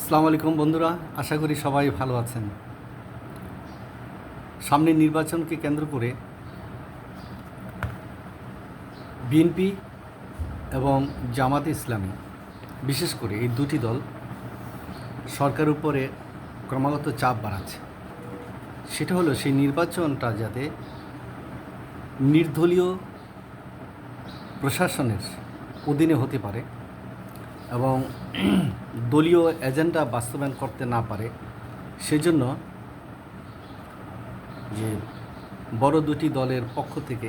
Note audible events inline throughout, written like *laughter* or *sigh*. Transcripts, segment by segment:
আসসালামু আলাইকুম বন্ধুরা, আশা করি সবাই ভালো আছেন। সামনে নির্বাচনকে কেন্দ্র করে বিএনপি এবং জামাত ইসলামী, বিশেষ করে এই দুটি দল সরকার উপরে ক্রমাগত চাপ বাড়াচ্ছে। সেটা হলো সেই নির্বাচনটা যাতে নির্দলীয় প্রশাসনের অধীনে হতে পারে এবং *clears throat* দলীয় এজেন্ডা বাস্তবায়ন করতে না পারে, সেজন্য যে বড় দুটি দলের পক্ষ থেকে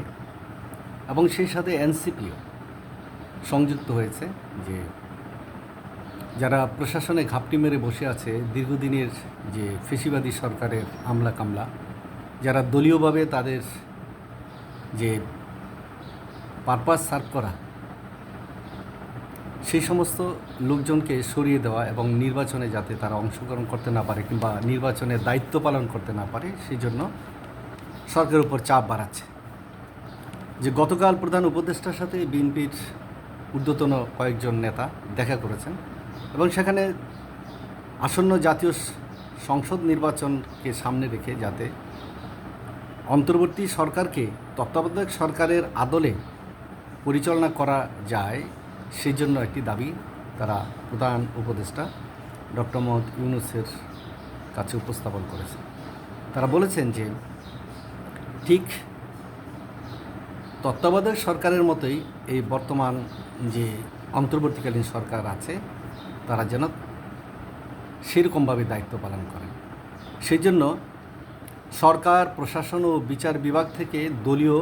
এবং সেই সাথে এনসিপিও সংযুক্ত হয়েছে যে যারা প্রশাসনে ঘাপটি মেরে বসে আছে, দীর্ঘদিনের যে ফেসিবাদী সরকারের আমলা কামলা, যারা দলীয়ভাবে তাদের যে পারপাস সার্ভ করা সেই সমস্ত লোকজনকে সরিয়ে দেওয়া এবং নির্বাচনে যাতে তারা অংশগ্রহণ করতে না পারে কিংবা নির্বাচনের দায়িত্ব পালন করতে না পারে, সেই জন্য সরকারের উপর চাপ বাড়াচ্ছে। যে গতকাল প্রধান উপদেষ্টার সাথে বিএনপির ঊর্ধ্বতন কয়েকজন নেতা দেখা করেছেন এবং সেখানে আসন্ন জাতীয় সংসদ নির্বাচনকে সামনে রেখে যাতে অন্তর্বর্তী সরকারকে তত্ত্বাবধায়ক সরকারের আদলে পরিচালনা করা যায় সেই জন্য একটি দাবি তারা প্রধান উপদেষ্টা ডক্টর মোহাম্মদ ইউনুসের কাছে উপস্থাপন করেছে। তারা বলেছেন যে ঠিক তত্ত্বাবধায়ক সরকারের মতোই এই বর্তমান যে অন্তর্বর্তীকালীন সরকার আছে, তারা যেন সেরকমভাবে দায়িত্ব পালন করেন। সেই জন্য সরকার, প্রশাসন ও বিচার বিভাগ থেকে দলীয়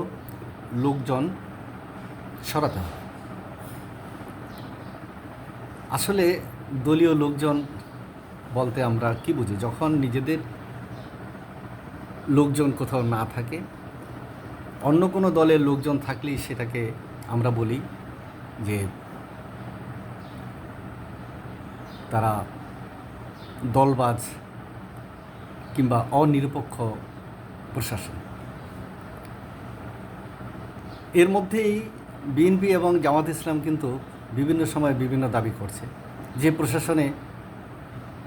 লোকজন সরাতে হবে। আসলে দলীয় লোকজন বলতে আমরা কি বুঝি? যখন নিজেদের লোকজন কোথাও না থাকে, অন্য কোনো দলের লোকজন থাকলেই সেটাকে আমরা বলি যে তারা দলবাজ কিংবা অনিরপেক্ষ প্রশাসন। এর মধ্যেই বিএনপি এবং জামাত ইসলাম কিন্তু বিভিন্ন সময় বিভিন্ন দাবি করছে। যে প্রশাসনে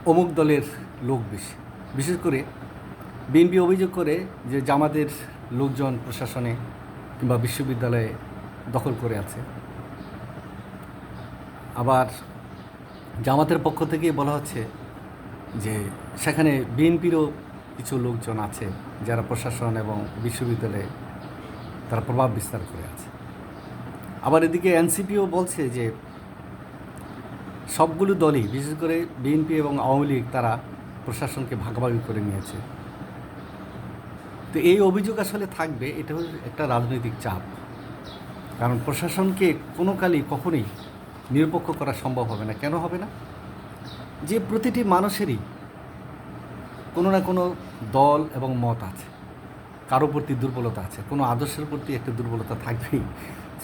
অমুক দলের লোক বেশি। বিশেষ করে বিএনপি অভিযোগ করে যে জামাতের লোকজন প্রশাসনে কিংবা বিশ্ববিদ্যালয়ে দখল করে আছে। আবার জামাতের পক্ষ থেকে বলা হচ্ছে যে সেখানে বিএনপিরও কিছু লোকজন আছে যারা প্রশাসন এবং বিশ্ববিদ্যালয়ে তারা প্রভাব বিস্তার করে আছে। আবার এদিকে এনসিপিও বলছে যে সবগুলো দলই, বিশেষ করে বিএনপি এবং আওয়ামী লীগ, তারা প্রশাসনকে ভাগাভাগি করে নিয়েছে। তো এই অভিযোগ আসলে থাকবে, এটা হচ্ছে একটা রাজনৈতিক চাপ। কারণ প্রশাসনকে কোনো কালই কখনোই নিরপেক্ষ করা সম্ভব হবে না। কেন হবে না? যে প্রতিটি মানুষেরই কোনো না কোনো দল এবং মত আছে। কারও প্রতি দুর্বলতা আছে, কোনো আদর্শের প্রতি একটা দুর্বলতা থাকবেই।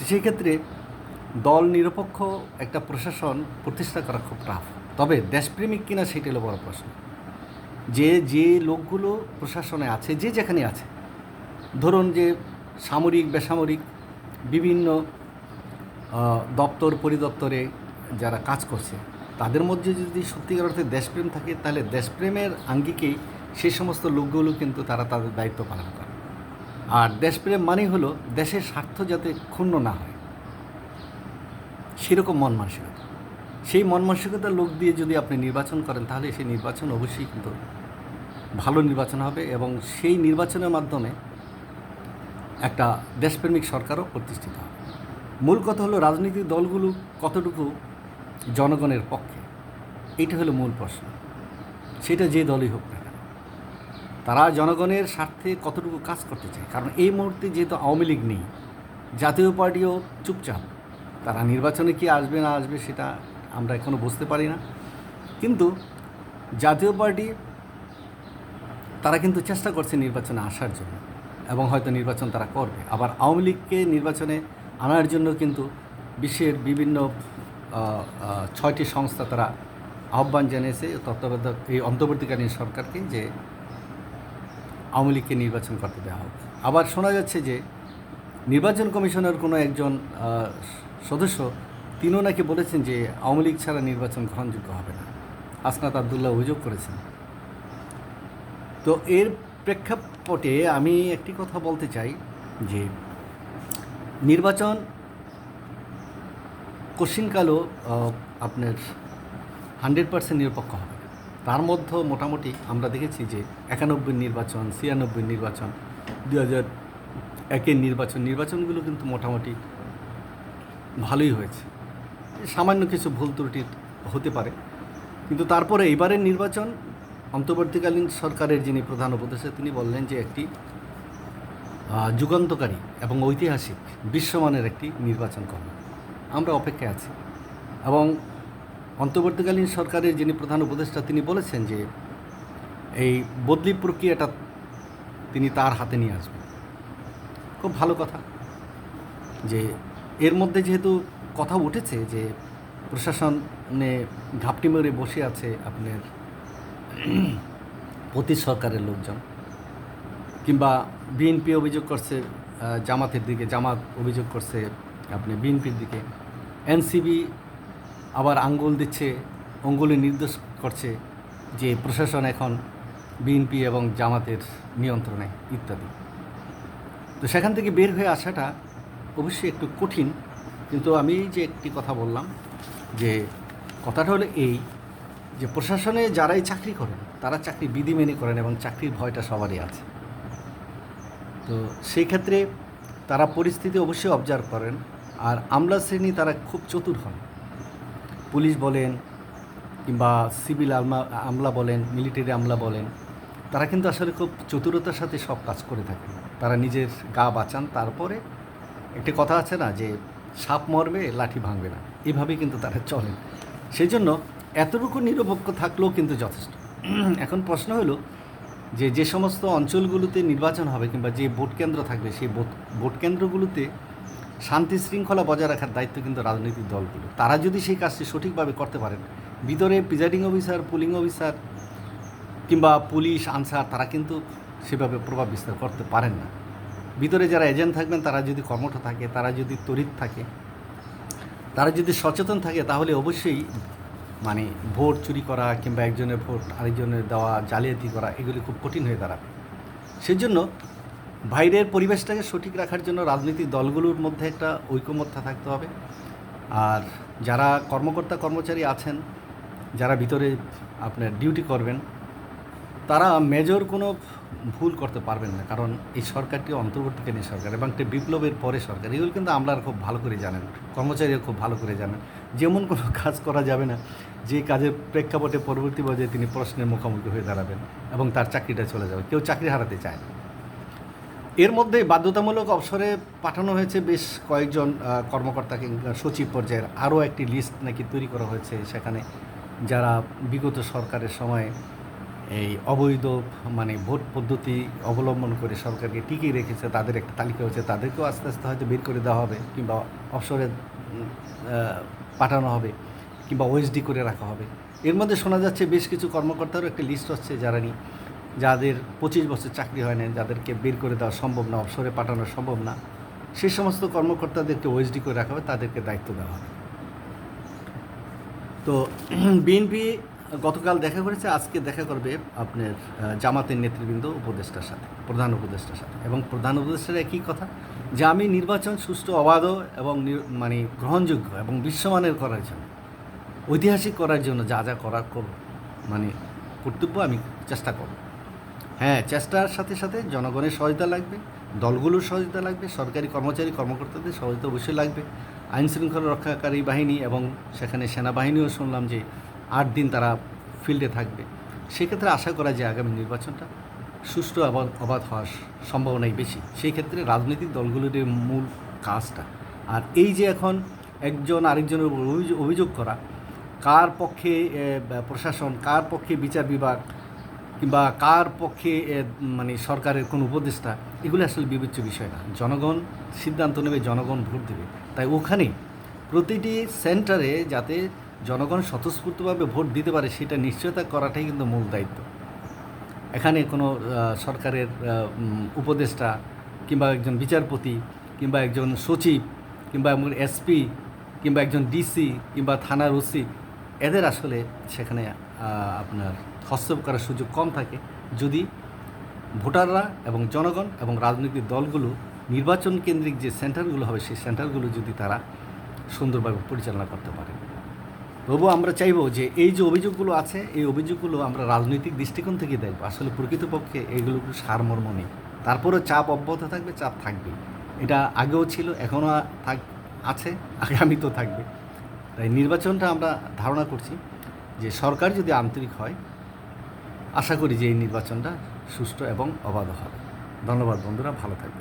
সেই ক্ষেত্রে দল নিরপেক্ষ একটা প্রশাসন প্রতিষ্ঠা করা খুব টাফ তবে দেশপ্রেমিক কিনা সেটা হলো বড় প্রশ্ন। যে যে লোকগুলো প্রশাসনে আছে, যে যেখানে আছে, ধরুন যে সামরিক, বেসামরিক বিভিন্ন দপ্তর পরিদপ্তরে যারা কাজ করছে, তাদের মধ্যে যদি সত্যিকার অর্থে দেশপ্রেম থাকে, তাহলে দেশপ্রেমের আঙ্গিকেই সেই সমস্ত লোকগুলো কিন্তু তারা তাদের দায়িত্ব পালন করে। আর দেশপ্রেম মানেই হলো দেশের স্বার্থ যাতে ক্ষুণ্ণ না হয়। সেরকম মন মানসিকতা। সেই মন মানসিকতার লোক দিয়ে যদি আপনি নির্বাচন করেন, তাহলে সেই নির্বাচন অবশ্যই কিন্তু ভালো নির্বাচন হবে এবং সেই নির্বাচনের মাধ্যমে একটা দেশপ্রেমিক সরকারও প্রতিষ্ঠিত হবে। মূল কথা হলো রাজনৈতিক দলগুলো কতটুকু জনগণের পক্ষে? এটা হলো মূল প্রশ্ন। সেটা যে দলই হোক না তারা জনগণের স্বার্থে কতটুকু কাজ করতে চায়? কারণ এই মুহূর্তে যেহেতু আওয়ামী লীগ নেই, জাতীয় পার্টিও চুপচাপ। তারা নির্বাচনে কি আসবে না আসবে সেটা আমরা এখনও বুঝতে পারি না। কিন্তু জাতীয় পার্টি, তারা কিন্তু চেষ্টা করছে নির্বাচনে আসার জন্য এবং হয়তো নির্বাচন তারা করবে। আবার আওয়ামী লীগকে নির্বাচনে আনার জন্য কিন্তু বিশ্বের বিভিন্ন ছয়টি সংস্থা তারা আহ্বান জানিয়েছে। তত্ত্বাবধায়ক এই অন্তর্বর্তীকালীন সরকারকে যে আওয়ামী লীগকে নির্বাচন করতে দেওয়া হোক। আবার শোনা যাচ্ছে যে নির্বাচন কমিশনের কোনো একজন সদস্য তিনিও নাকি বলেছেন যে আওয়ামী লীগ ছাড়া নির্বাচন গ্রহণযোগ্য হবে না। আসনাত আবদুল্লাহ অভিযোগ করেছেন। তো এর প্রেক্ষাপটে আমি একটি কথা বলতে চাই যে নির্বাচন কোশ্চিনকালও আপনার হান্ড্রেড পার্সেন্ট নিরপেক্ষ হবে। তার মধ্যে মোটামুটি আমরা দেখেছি যে একানব্বই নির্বাচন, ছিয়ানব্বই নির্বাচন দু হাজার একের নির্বাচন, নির্বাচনগুলো কিন্তু মোটামুটি ভালোই হয়েছে। সামান্য কিছু ভুল ত্রুটি হতে পারে। কিন্তু তারপরে এবারের নির্বাচন, অন্তর্বর্তীকালীন সরকারের যিনি প্রধান উপদেষ্টা, তিনি বললেন যে একটি যুগান্তকারী এবং ঐতিহাসিক, বিশ্বমানের একটি নির্বাচন করবে আমরা অপেক্ষায় আছি। এবং অন্তর্বর্তীকালীন সরকারের যিনি প্রধান উপদেষ্টা, তিনি বলেছেন যে এই বদলি প্রক্রিয়াটা তিনি তার হাতে নিয়ে আসবেন। খুব ভালো কথা যে এর মধ্যে যেহেতু কথা উঠেছে যে প্রশাসনে ঘাপটি মেরে বসে আছে আপনার প্রতি সরকারের লোকজন কিংবা বিএনপি অভিযোগ করছে জামাতের দিকে, জামাত অভিযোগ করছে আপনি বিএনপির দিকে। এনসিবি আবার আঙ্গুল দিচ্ছে, অঙ্গুলি নির্দেশ করছে যে প্রশাসন এখন বিএনপি এবং জামাতের নিয়ন্ত্রণে ইত্যাদি। তো সেখান থেকে বের হয়ে আসাটা অবশ্যই একটু কঠিন, কিন্তু আমি যে একটি কথা বললাম যে কথাটা হলো এই যে প্রশাসনে যারাই চাকরি করেন, তারা চাকরি বিধি মেনে করেন এবং চাকরির ভয়টা সবারই আছে। তো সেই ক্ষেত্রে তারা পরিস্থিতি অবশ্যই অবজার্ভ করেন, আর আমলা শ্রেণি তারা খুব চতুর হন। পুলিশ বলেন কিংবা সিভিল আমলা বলেন, মিলিটারি আমলা বলেন, তারা কিন্তু আসলে খুব চতুরতার সাথে সব কাজ করে থাকেন তারা নিজের গা বাঁচান, তারপরে একটি কথা আছে না যে, সাপ মরবে, লাঠি ভাঙবে না। এভাবেই কিন্তু তারা চলেন সেই জন্য এতটুকু নিরপেক্ষ থাকলেও কিন্তু যথেষ্ট। এখন প্রশ্ন হলো যে যে সমস্ত অঞ্চলগুলোতে নির্বাচন হবে কিংবা যে ভোট কেন্দ্র থাকবে, সেই ভোট ভোট কেন্দ্রগুলোতে শান্তি শৃঙ্খলা বজায় রাখার দায়িত্ব কিন্তু রাজনৈতিক দলগুলো। তারা যদি সেই কাজটি সঠিকভাবে করতে পারেন, ভিতরে প্রিজাইডিং অফিসার, পুলিং অফিসার কিংবা পুলিশ, আনসার, তারা কিন্তু সেভাবে প্রভাব বিস্তার করতে পারেন না। ভিতরে যারা এজেন্ট থাকবেন, তারা যদি কর্মঠ থাকে, তারা যদি তড়িৎ থাকে, তারা যদি সচেতন থাকে, তাহলে অবশ্যই মানে ভোট চুরি করা কিংবা একজনের ভোট আরেকজনের দেওয়া, জালিয়াতি করা, এগুলি খুব কঠিন হয়ে দাঁড়াবে। সেজন্য বাইরের পরিবেশটাকে সঠিক রাখার জন্য রাজনৈতিক দলগুলোর মধ্যে একটা ঐকমত্যা থাকতে হবে। আর যারা কর্মকর্তা, কর্মচারী আছেন, যারা ভিতরে আপনার ডিউটি করবেন, তারা মেজর কোনো ভুল করতে পারবেন না। কারণ এই সরকারটি অন্তর্বর্তীকালীন সরকার এবং একটি বিপ্লবের পরে সরকার। এগুলো কিন্তু আমলারা খুব ভালো করে জানেন। কর্মচারীরা খুব ভালো করে জানেন। যেমন কোনো *laughs* কাজ করা যাবে না, যে কাজের প্রেক্ষাপটে পরবর্তী পর্যায়ে তিনি প্রশ্নের মুখোমুখি হয়ে দাঁড়াবেন এবং তার চাকরিটা চলে যাবে। কেউ চাকরি হারাতে চায় না। এর মধ্যে বাধ্যতামূলক অবসরে পাঠানো হয়েছে বেশ কয়েকজন কর্মকর্তাকে সচিব পর্যায়ের আরও একটি লিস্ট নাকি তৈরি করা হয়েছে সেখানে, যারা বিগত সরকারের সময় এই অবৈধ মানে ভোট পদ্ধতি অবলম্বন করে সরকারকে টিকিয়ে রেখেছে, তাদের একটা তালিকা হয়েছে, তাদেরকেও আস্তে আস্তে হয়তো বের করে দেওয়া হবে কিংবা অবসরে পাঠানো হবে কিংবা ওএসডি করে রাখা হবে। এর মধ্যে শোনা যাচ্ছে বেশ কিছু কর্মকর্তারও একটা লিস্ট হচ্ছে যারা নি যাদের পঁচিশ বছর চাকরি হয় না যাদেরকে বের করে দেওয়া সম্ভব না, অবসরে পাঠানো সম্ভব না সেই সমস্ত কর্মকর্তাদেরকে ওএসডি করে রাখা হবে, তাদেরকে দায়িত্ব দেওয়া হবে। তো *clears throat* বিএনপি গতকাল দেখা করেছে, আজকে দেখা করবে আপনার জামাতের নেতৃবৃন্দ উপদেষ্টার সাথে, প্রধান উপদেষ্টার সাথে। এবং প্রধান উপদেষ্টার একই কথা, যে আমি নির্বাচন সুষ্ঠু, অবাধ এবং মানে গ্রহণযোগ্য এবং বিশ্বমানের করার জন্য, ঐতিহাসিক করার জন্য যা যা করার করব মানে কর্তব্য আমি চেষ্টা করব। হ্যাঁ চেষ্টার সাথে সাথে জনগণের সহায়তা লাগবে, দলগুলোর সহায়তা লাগবে, সরকারি কর্মচারী, কর্মকর্তাদের সহায়তা অবশ্যই লাগবে। আইন শৃঙ্খলা রক্ষাকারী বাহিনী এবং সেখানে সেনাবাহিনীও শুনলাম যে আট দিন তারা ফিল্ডে থাকবে। সেক্ষেত্রে আশা করা যায় আগামী নির্বাচনটা সুষ্ঠু এবং অবাধ হওয়ার সম্ভাবনাই বেশি। সেই ক্ষেত্রে রাজনৈতিক দলগুলোর মূল কাজটা। আর এই যে এখন একজন আরেকজনের অভিযোগ করা, কার পক্ষে প্রশাসন, কার পক্ষে বিচার বিভাগ কিংবা কার পক্ষে মানে সরকারের কোনো উপদেষ্টা, এগুলো আসলে বিবেচ্য বিষয় না। জনগণ সিদ্ধান্ত নেবে, জনগণ ভোট দেবে। তাই ওখানে প্রতিটি সেন্টারে যাতে জনগণ স্বতঃস্ফূর্তভাবে ভোট দিতে পারে, সেটা নিশ্চয়তা করাটাই কিন্তু মূল দায়িত্ব। এখানে কোনো সরকারের উপদেষ্টা কিংবা একজন বিচারপতি কিংবা একজন সচিব কিংবা এসপি কিংবা একজন ডিসি কিংবা থানার ওসি, এদের আসলে সেখানে আপনার হস্তক্ষেপ করার সুযোগ কম থাকে যদি ভোটাররা এবং জনগণ এবং রাজনৈতিক দলগুলো নির্বাচন কেন্দ্রিক যে সেন্টারগুলো হবে, সেই সেন্টারগুলো যদি তারা সুন্দরভাবে পরিচালনা করতে পারে। তবুও আমরা চাইব যে এই যে অভিযোগগুলো আছে, এই অভিযোগগুলো আমরা রাজনৈতিক দৃষ্টিকোণ থেকে দেখব। আসলে প্রকৃতপক্ষে এগুলো সারমর্ম নেই। তারপরেও চাপ অব্যাহত থাকবে, চাপ থাকবে এটা আগেও ছিল, এখনও থাক, আছে আগামী তো থাকবে। তাই নির্বাচনটা আমরা ধারণা করছি যে সরকার যদি আন্তরিক হয় আশা করি যে এই নির্বাচনটা সুষ্ঠু এবং অবাধ হবে। ধন্যবাদ বন্ধুরা ভালো থাকবে